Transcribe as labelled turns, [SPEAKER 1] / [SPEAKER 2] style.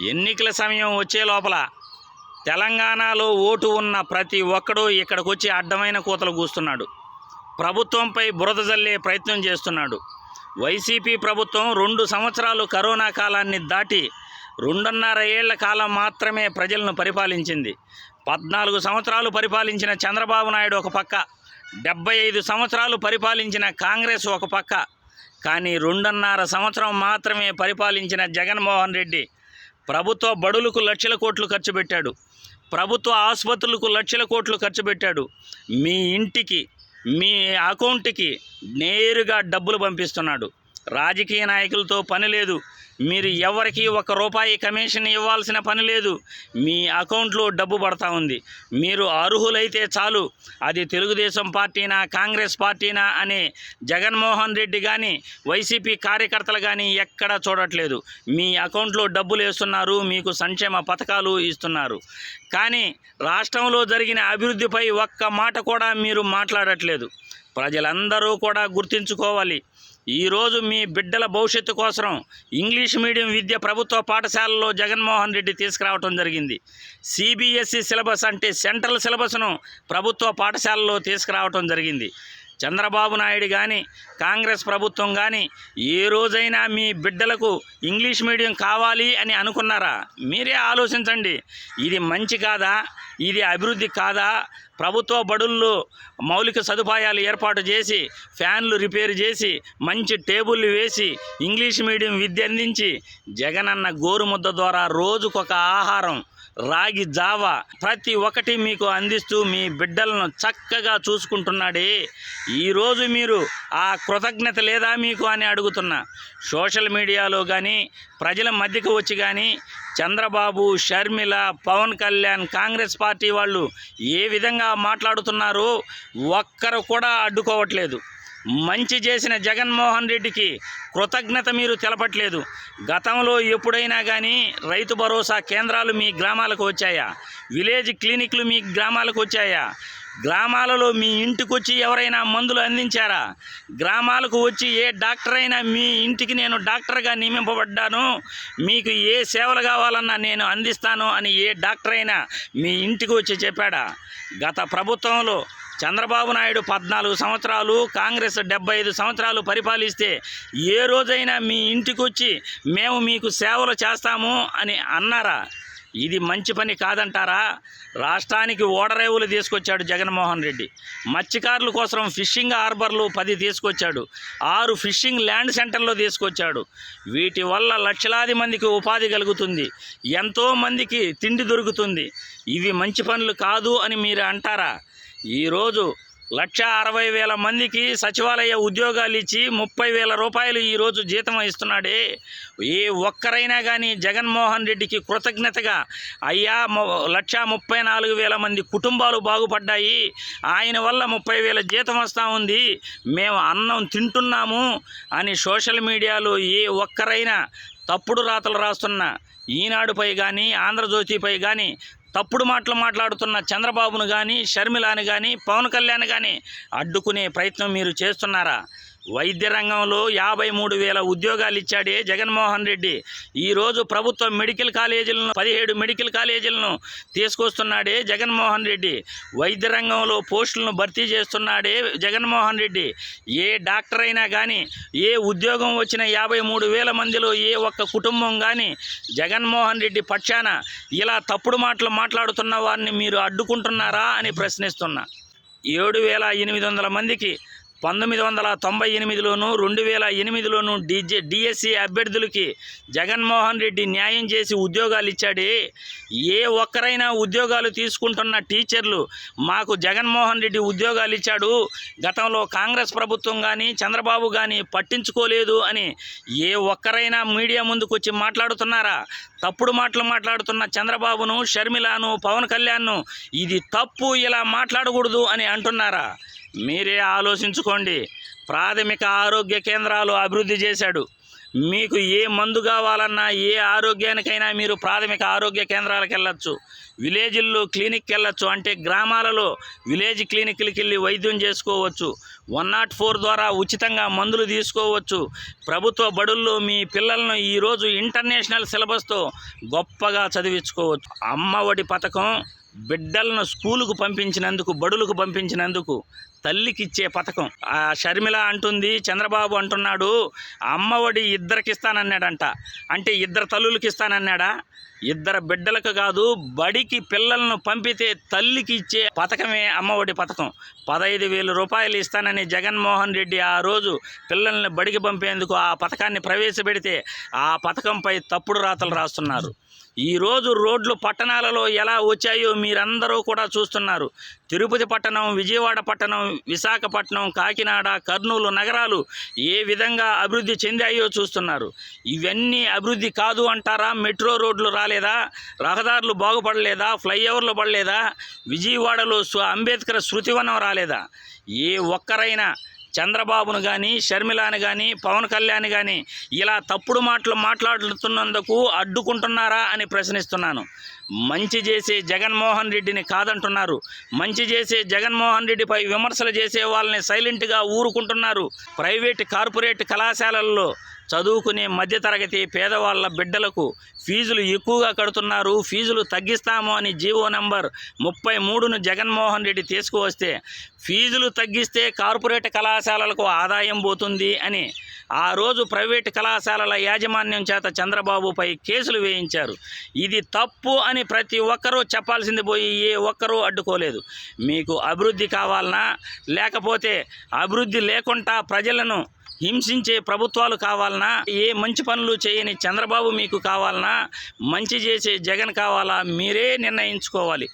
[SPEAKER 1] ఎన్నికల సమయం వచ్చే లోపల తెలంగాణలో ఓటు ఉన్న ప్రతి ఒక్కడూ ఇక్కడికి వచ్చి అడ్డమైన కూతలు కూస్తున్నాడు. ప్రభుత్వంపై బురద జల్లే ప్రయత్నం చేస్తున్నాడు. వైసీపీ ప్రభుత్వం రెండు సంవత్సరాలు కరోనా కాలాన్ని దాటి రెండున్నర ఏళ్ళ కాలం మాత్రమే ప్రజలను పరిపాలించింది. పద్నాలుగు సంవత్సరాలు పరిపాలించిన చంద్రబాబు నాయుడు ఒక పక్క డెబ్బై ఐదు సంవత్సరాలు పరిపాలించిన కాంగ్రెస్ ఒక పక్క కానీ రెండున్నర సంవత్సరం మాత్రమే పరిపాలించిన జగన్మోహన్ రెడ్డి ప్రభుత్వ బడులకు లక్షల కోట్లు ఖర్చు పెట్టాడు. ప్రభుత్వ ఆసుపత్రులకు లక్షల కోట్లు ఖర్చు పెట్టాడు. మీ ఇంటికి మీ అకౌంట్కి నేరుగా డబ్బులు పంపిస్తున్నాడు. రాజకీయ నాయకులతో పని లేదు. మీరు ఎవరికి ఒక రూపాయి కమిషన్ ఇవ్వాల్సిన పని లేదు. మీ అకౌంట్లో డబ్బు పడతా ఉంది. మీరు అర్హులైతే చాలు. అది తెలుగుదేశం పార్టీనా కాంగ్రెస్ పార్టీనా అనే జగన్మోహన్ రెడ్డి కానీ వైసీపీ కార్యకర్తలు కానీ ఎక్కడా చూడట్లేదు. మీ అకౌంట్లో డబ్బులు వేస్తున్నారు మీకు సంక్షేమ పథకాలు ఇస్తున్నారు. కానీ రాష్ట్రంలో జరిగిన అభివృద్ధిపై ఒక్క మాట కూడా మీరు మాట్లాడట్లేదు. ప్రజలందరూ కూడా గుర్తించుకోవాలి. ఈరోజు మీ బిడ్డల భవిష్యత్తు కోసం ఇంగ్లీష్ మీడియం విద్య ప్రభుత్వ పాఠశాలలో జగన్మోహన్ రెడ్డి తీసుకురావడం జరిగింది. సిబిఎస్ఈ సిలబస్ అంటే సెంట్రల్ సిలబస్ను ప్రభుత్వ పాఠశాలలో తీసుకురావడం జరిగింది. చంద్రబాబు నాయుడు కానీ కాంగ్రెస్ ప్రభుత్వం కానీ ఏ రోజైనా మీ బిడ్డలకు ఇంగ్లీష్ మీడియం కావాలి అని అనుకున్నారా? మీరే ఆలోచించండి. ఇది మంచి కాదా? ఇది అభివృద్ధి కాదా? ప్రభుత్వ బడుల్లో మౌలిక సదుపాయాలు ఏర్పాటు చేసి ఫ్యాన్లు రిపేర్ చేసి మంచి టేబుల్లు వేసి ఇంగ్లీష్ మీడియం విద్య అందించి జగనన్న గోరుముద్ద ద్వారా రోజుకొక ఆహారం రాగి జావ ప్రతి ఒక్కటి మీకు అందిస్తూ మీ బిడ్డలను చక్కగా చూసుకుంటున్నాడే. ఈరోజు మీరు ఆ కృతజ్ఞత లేదా మీకు అని అడుగుతున్నా. సోషల్ మీడియాలో కానీ ప్రజల మధ్యకు వచ్చి కానీ చంద్రబాబు షర్మిల పవన్ కళ్యాణ్ కాంగ్రెస్ పార్టీ వాళ్ళు ఏ విధంగా మాట్లాడుతున్నారో ఒక్కరు కూడా అడ్డుకోవట్లేదు. మంచి చేసిన జగన్మోహన్ రెడ్డికి కృతజ్ఞత మీరు తెలపట్లేదు. గతంలో ఎప్పుడైనా కానీ రైతు భరోసా కేంద్రాలు మీ గ్రామాలకు వచ్చాయా? విలేజ్ క్లినిక్లు మీ గ్రామాలకు వచ్చాయా? గ్రామాలలో మీ ఇంటికి వచ్చి ఎవరైనా మందులు అందించారా? గ్రామాలకు వచ్చి ఏ డాక్టర్ అయినా మీ ఇంటికి నేను డాక్టర్గా నియమింపబడ్డాను. మీకు ఏ సేవలు కావాలన్నా నేను అందిస్తాను అని ఏ డాక్టర్ అయినా మీ ఇంటికి వచ్చి చెప్పాడా? గత ప్రభుత్వంలో చంద్రబాబు నాయుడు పద్నాలుగు సంవత్సరాలు కాంగ్రెస్ డెబ్బై ఐదు సంవత్సరాలు పరిపాలిస్తే ఏ రోజైనా మీ ఇంటికి వచ్చి మేము మీకు సేవలు చేస్తాము అని అన్నారా? ఇది మంచి పని కాదంటారా? రాష్ట్రానికి ఓడరేవులు తీసుకొచ్చాడు జగన్మోహన్ రెడ్డి. మత్స్యకారుల కోసం ఫిషింగ్ హార్బర్లు పది తీసుకొచ్చాడు. ఆరు ఫిషింగ్ ల్యాండ్ సెంటర్లు తీసుకొచ్చాడు. వీటి వల్ల లక్షలాది మందికి ఉపాధి కలుగుతుంది. ఎంతోమందికి తిండి దొరుకుతుంది. ఇవి మంచి పనులు కాదు అని మీరు అంటారా? ఈరోజు లక్ష అరవై వేల మందికి సచివాలయ ఉద్యోగాలు ఇచ్చి ముప్పై వేల రూపాయలు ఈరోజు జీతం ఇస్తున్నాడే. ఏ ఒక్కరైనా కానీ జగన్మోహన్ రెడ్డికి కృతజ్ఞతగా అయ్యా లక్ష ముప్పై నాలుగు వేల మంది కుటుంబాలు బాగుపడ్డాయి. ఆయన వల్ల ముప్పై వేల జీతం వస్తూ ఉంది. మేము అన్నం తింటున్నాము అని సోషల్ మీడియాలో ఏ ఒక్కరైనా తప్పుడు రాతలు రాస్తున్న ఈనాడుపై కానీ ఆంధ్రజ్యోతిపై కానీ తప్పుడు మాటలు మాట్లాడుతున్న చంద్రబాబును కానీ షర్మిలాని కానీ పవన్ కళ్యాణ్ కానీ అడ్డుకునే ప్రయత్నం మీరు చేస్తున్నారా? వైద్య రంగంలో యాభై మూడు వేల ఉద్యోగాలు ఇచ్చాడే జగన్మోహన్ రెడ్డి. ఈరోజు ప్రభుత్వం మెడికల్ కాలేజీలను పదిహేడు మెడికల్ కాలేజీలను తీసుకొస్తున్నాడే జగన్మోహన్ రెడ్డి. వైద్య రంగంలో పోస్టులను భర్తీ చేస్తున్నాడే జగన్మోహన్ రెడ్డి. ఏ డాక్టర్ అయినా కానీ ఏ ఉద్యోగం వచ్చిన యాభై మూడు వేల మందిలో ఏ ఒక్క కుటుంబం కానీ జగన్మోహన్ రెడ్డి పక్షాన ఇలా తప్పుడు మాటలు మాట్లాడుతున్న వారిని మీరు అడ్డుకుంటున్నారా అని ప్రశ్నిస్తున్నా. ఏడు వేల ఎనిమిది వందల మందికి పంతొమ్మిది వందల తొంభై ఎనిమిదిలోను రెండు వేల ఎనిమిదిలోను డిజె డిఎస్సి అభ్యర్థులకి జగన్మోహన్ రెడ్డి న్యాయం చేసి ఉద్యోగాలు ఇచ్చాడే ఏ ఒక్కరైనా ఉద్యోగాలు తీసుకుంటున్న టీచర్లు మాకు జగన్మోహన్ రెడ్డి ఉద్యోగాలు ఇచ్చాడు గతంలో కాంగ్రెస్ ప్రభుత్వం కానీ చంద్రబాబు కానీ పట్టించుకోలేదు అని ఏ ఒక్కరైనా మీడియా ముందుకు వచ్చి మాట్లాడుతున్నారా? తప్పుడు మాటలు మాట్లాడుతున్న చంద్రబాబును షర్మిలాను పవన్ కళ్యాణ్ను ఇది తప్పు ఇలా మాట్లాడకూడదు అని అంటున్నారా? మీరే ఆలోచించుకోండి. ప్రాథమిక ఆరోగ్య కేంద్రాలు అభివృద్ధి చేశాడు. మీకు ఏ మందు కావాలన్నా ఏ ఆరోగ్యానికైనా మీరు ప్రాథమిక ఆరోగ్య కేంద్రాలకు వెళ్ళచ్చు. విలేజ్ల్లో క్లినిక్కి వెళ్ళచ్చు. అంటే గ్రామాలలో విలేజ్ క్లినిక్లకి వెళ్ళి వైద్యం చేసుకోవచ్చు. వన్ నాట్ ఫోర్ ద్వారా ఉచితంగా మందులు తీసుకోవచ్చు. ప్రభుత్వ బడుల్లో మీ పిల్లలను ఈరోజు ఇంటర్నేషనల్ సిలబస్తో గొప్పగా చదివించుకోవచ్చు. అమ్మఒడి పథకం బిడ్డలను స్కూలుకు పంపించినందుకు బడులకు పంపించినందుకు తల్లికి ఇచ్చే పథకం. ఆ షర్మిల అంటుంది చంద్రబాబు అంటున్నాడు అమ్మఒడి ఇద్దరికి ఇస్తానన్నాడంట అంటే ఇద్దరు తల్లులకి ఇస్తానన్నాడా ఇద్దరు బిడ్డలకు కాదు బడికి పిల్లలను పంపితే తల్లికి ఇచ్చే పథకమే అమ్మఒడి పథకం. పదహైదు వేల రూపాయలు ఇస్తానని జగన్మోహన్ రెడ్డి ఆ రోజు పిల్లల్ని బడికి పంపేందుకు ఆ పథకాన్ని ప్రవేశపెడితే ఆ పథకంపై తప్పుడు రాతలు రాస్తున్నారు. ఈరోజు రోడ్లు పట్టణాలలో ఎలా వచ్చాయో మీరందరూ కూడా చూస్తున్నారు. తిరుపతి పట్టణం విజయవాడ పట్టణం విశాఖపట్నం కాకినాడ కర్నూలు నగరాలు ఏ విధంగా అభివృద్ధి చెందాయో చూస్తున్నారు. ఇవన్నీ అభివృద్ధి కాదు అంటారా? మెట్రో రోడ్లు రాలేదా? రహదారులు బాగుపడలేదా? ఫ్లైఓవర్లు పడలేదా? విజయవాడలో అంబేద్కర్ శృతివనం రాలేదా? ఏ ఒక్కరైనా చంద్రబాబును కానీ షర్మిలాని కానీ పవన్ కళ్యాణ్ కానీ ఇలా తప్పుడు మాటలు మాట్లాడుతున్నందుకు అడ్డుకుంటున్నారా అని ప్రశ్నిస్తున్నాను. మంచి చేసే జగన్మోహన్ రెడ్డిని కాదంటున్నారు. మంచి చేసే జగన్మోహన్ రెడ్డిపై విమర్శలు చేసే వాళ్ళని సైలెంట్గా ఊరుకుంటున్నారు. ప్రైవేట్ కార్పొరేట్ కళాశాలల్లో చదువుకునే మధ్యతరగతి పేదవాళ్ళ బిడ్డలకు ఫీజులు ఎక్కువగా కడుతున్నారు. ఫీజులు తగ్గిస్తాము అని జీవో నంబర్ ముప్పై మూడును జగన్మోహన్ రెడ్డి తీసుకువస్తే ఫీజులు తగ్గిస్తే కార్పొరేట్ కళాశాలలకు ఆదాయం పోతుంది అని ఆ రోజు ప్రైవేట్ కళాశాలల యాజమాన్యం చేత చంద్రబాబుపై కేసులు వేయించారు. ఇది తప్పు అని ప్రతి ఒక్కరూ చెప్పాల్సింది పోయి ఏ ఒక్కరూ అడ్డుకోలేదు. మీకు అభివృద్ధి కావాలనా? లేకపోతే అభివృద్ధి లేకుండా ప్రజలను హింసించే ప్రభుత్వాలు కావాలనా? ఏ మంచి పనులు చేయని చంద్రబాబు మీకు కావాలనా? మంచి చేసే జగన్ కావాలా? మీరే నిర్ణయించుకోవాలి.